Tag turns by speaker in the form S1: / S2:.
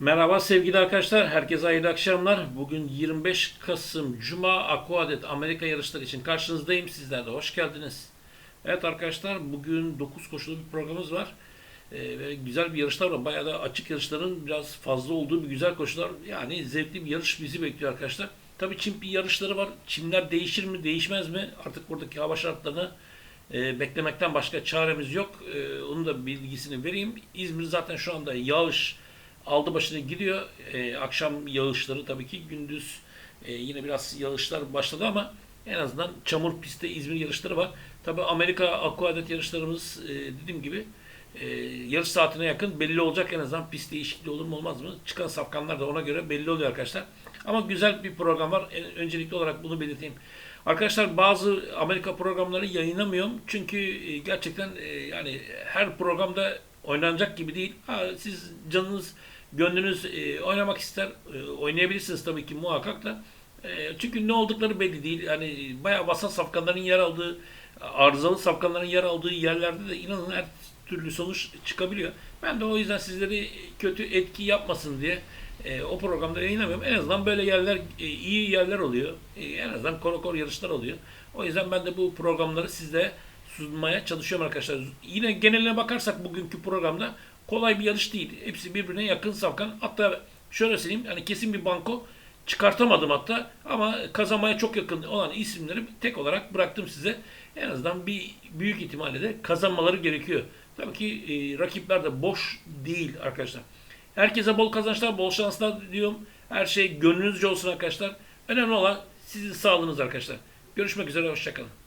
S1: Merhaba sevgili arkadaşlar, herkese hayırlı akşamlar. Bugün 25 Kasım Cuma Aquadet Amerika yarışları için karşınızdayım. Sizler de hoş geldiniz. Evet arkadaşlar, bugün 9 koşulu bir programımız var. Ee, güzel bir yarışlar var. Bayağı da açık yarışların biraz fazla olduğu bir güzel koşular. Yani zevkli bir yarış bizi bekliyor arkadaşlar. Tabii çim yarışları var. Çimler değişir mi, değişmez mi? Artık buradaki hava şartlarını e, beklemekten başka çaremiz yok. E, onun da bilgisini vereyim. İzmir zaten şu anda yağış aldı başını gidiyor. E, akşam yağışları tabii ki gündüz e, yine biraz yağışlar başladı ama en azından çamur pistte İzmir yarışları var. Tabii Amerika Aquadet yarışlarımız e, dediğim gibi e, yarış saatine yakın belli olacak en azından pist değişikliği olur mu olmaz mı? Çıkan safkanlar da ona göre belli oluyor arkadaşlar. Ama güzel bir program var. En- öncelikli olarak bunu belirteyim. Arkadaşlar bazı Amerika programları yayınlamıyorum. Çünkü e, gerçekten e, yani her programda oynanacak gibi değil. Ha, siz canınız, gönlünüz e, oynamak ister. e, oynayabilirsiniz tabii ki muhakkak da. E, çünkü ne oldukları belli değil. Yani bayağı vasat safkanların yer aldığı, arızalı safkanların yer aldığı yerlerde de inanın her türlü sonuç çıkabiliyor. Ben de o yüzden sizleri kötü etki yapmasın diye e, o programda yayınlamıyorum. En azından böyle yerler, e, iyi yerler oluyor. E, en azından korokor yarışlar oluyor. O yüzden ben de bu programları sizde sunmaya çalışıyorum arkadaşlar. Yine geneline bakarsak bugünkü programda kolay bir yarış değil. Hepsi birbirine yakın safkan. Hatta şöyle söyleyeyim, hani kesin bir banko çıkartamadım hatta ama kazanmaya çok yakın olan isimleri tek olarak bıraktım size. En azından bir büyük ihtimalle de kazanmaları gerekiyor. Tabii ki e, rakipler de boş değil arkadaşlar. Herkese bol kazançlar, bol şanslar diliyorum. Her şey gönlünüzce olsun arkadaşlar. Önemli olan sizin sağlığınız arkadaşlar. Görüşmek üzere, hoşçakalın.